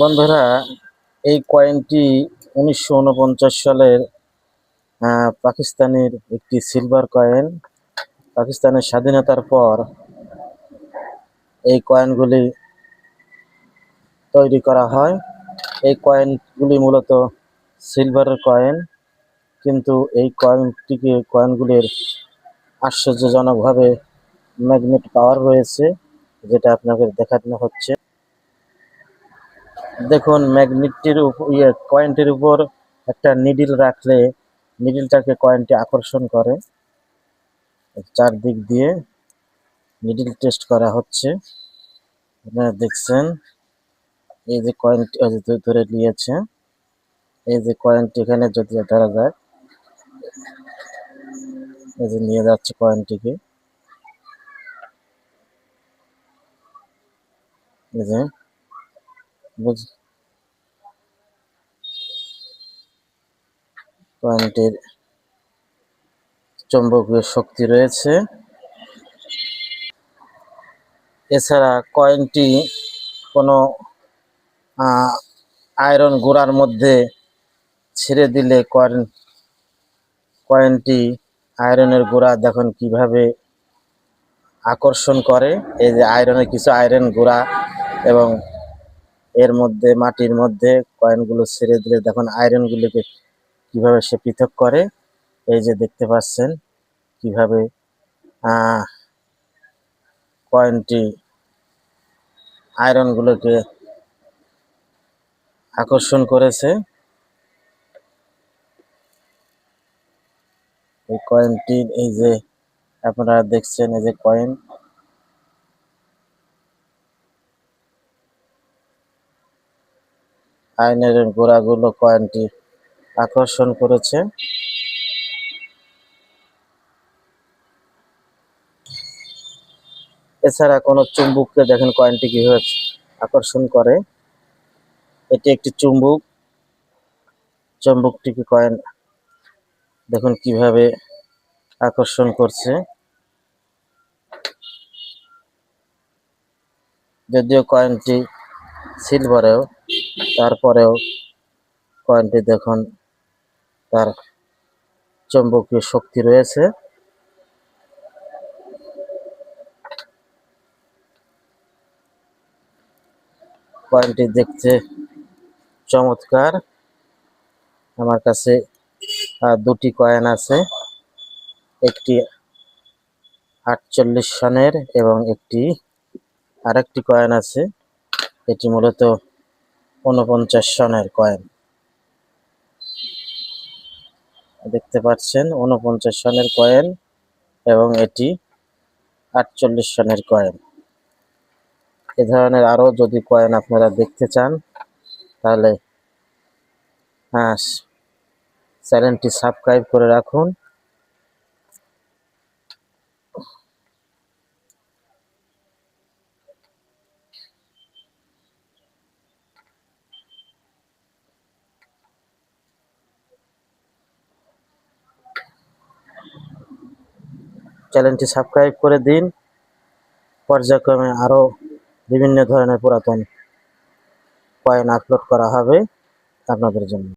বন্ধুরা, এই কয়েনটি উনিশশো উনপঞ্চাশ সালের পাকিস্তানের একটি সিলভার কয়েন পাকিস্তানের স্বাধীনতার পর এই কয়েনগুলি তৈরি করা হয়। এই কয়েনগুলি মূলত সিলভারের কয়েন কিন্তু এই কয়েনটিকে, কয়েনগুলির আশ্চর্যজনকভাবে ম্যাগনেট পাওয়ার রয়েছে, যেটা আপনাকে দেখানো হচ্ছে। দেখুন, ম্যাগনেটটির ইয়ে কয়েনটির উপর একটা নিডিল রাখলে নিডিলটাকে কয়েনটি আকর্ষণ করে। চারদিক দিয়ে নিডিল টেস্ট করা হচ্ছে। আপনারা দেখছেন, এই যে কয়েনটি ধরে নিয়েছে, এই যে কয়েনটি এখানে যদি ধরা যায়, এই যে নিয়ে যাচ্ছে কয়েনটিকে। এই যে বুঝ কয়েনটির চৌম্বকীয় শক্তি রয়েছে। এছাড়া কয়েনটি কোনো আয়রন গোড়ার মধ্যে ছেড়ে দিলে কয়েন, কয়েনটি আয়রনের গোড়া দেখুন কীভাবে আকর্ষণ করে। এই যে আয়রনের কিছু আয়রন গোড়া এবং এর মধ্যে, মাটির মধ্যে কয়েনগুলো ছেড়ে দিলে দেখুন আয়রনগুলোকে কীভাবে সে পৃথক করে। এই যে দেখতে পাচ্ছেন কীভাবে কয়েনটি আয়রনগুলোকে আকর্ষণ করেছে। এই কয়েনটির, এই যে আপনারা দেখছেন, এই যে কয়েন আয়নের গোড়াগুলো কয়েনটি আকর্ষণ করেছে। এছাড়া কোনো চুম্বুককে দেখেন কয়েনটি কীভাবে আকর্ষণ করে। এটি একটি চুম্বক। চুম্বকটিকে কয়েন দেখুন কীভাবে আকর্ষণ করছে। যদিও কয়েনটি সিলভারেও তারপরেও কয়েনটি দেখুন, তার চৌম্বকীয় শক্তি রয়েছে। কয়েনটি দেখতে চমৎকার। আমার কাছে দুটি কয়েন আছে, একটি আটচল্লিশ সনের এবং একটি আরেকটি কয়েন আছে। এটি মূলত উনপঞ্চাশ সনের কয়েন। দেখতে পাচ্ছেন উনপঞ্চাশ সনের কয়েন এবং এটি আটচল্লিশ সনের কয়েন। এ ধরনের আরও যদি কয়েন আপনারা দেখতে চান, তাহলে হ্যাঁ চ্যানেলটি সাবস্ক্রাইব করে রাখুন। চ্যানেলটি সাবস্ক্রাইব করে দিন। পর্যায়ক্রমে আরও বিভিন্ন ধরনের পুরাতন কয়েন আপলোড করা হবে আপনাদের জন্য।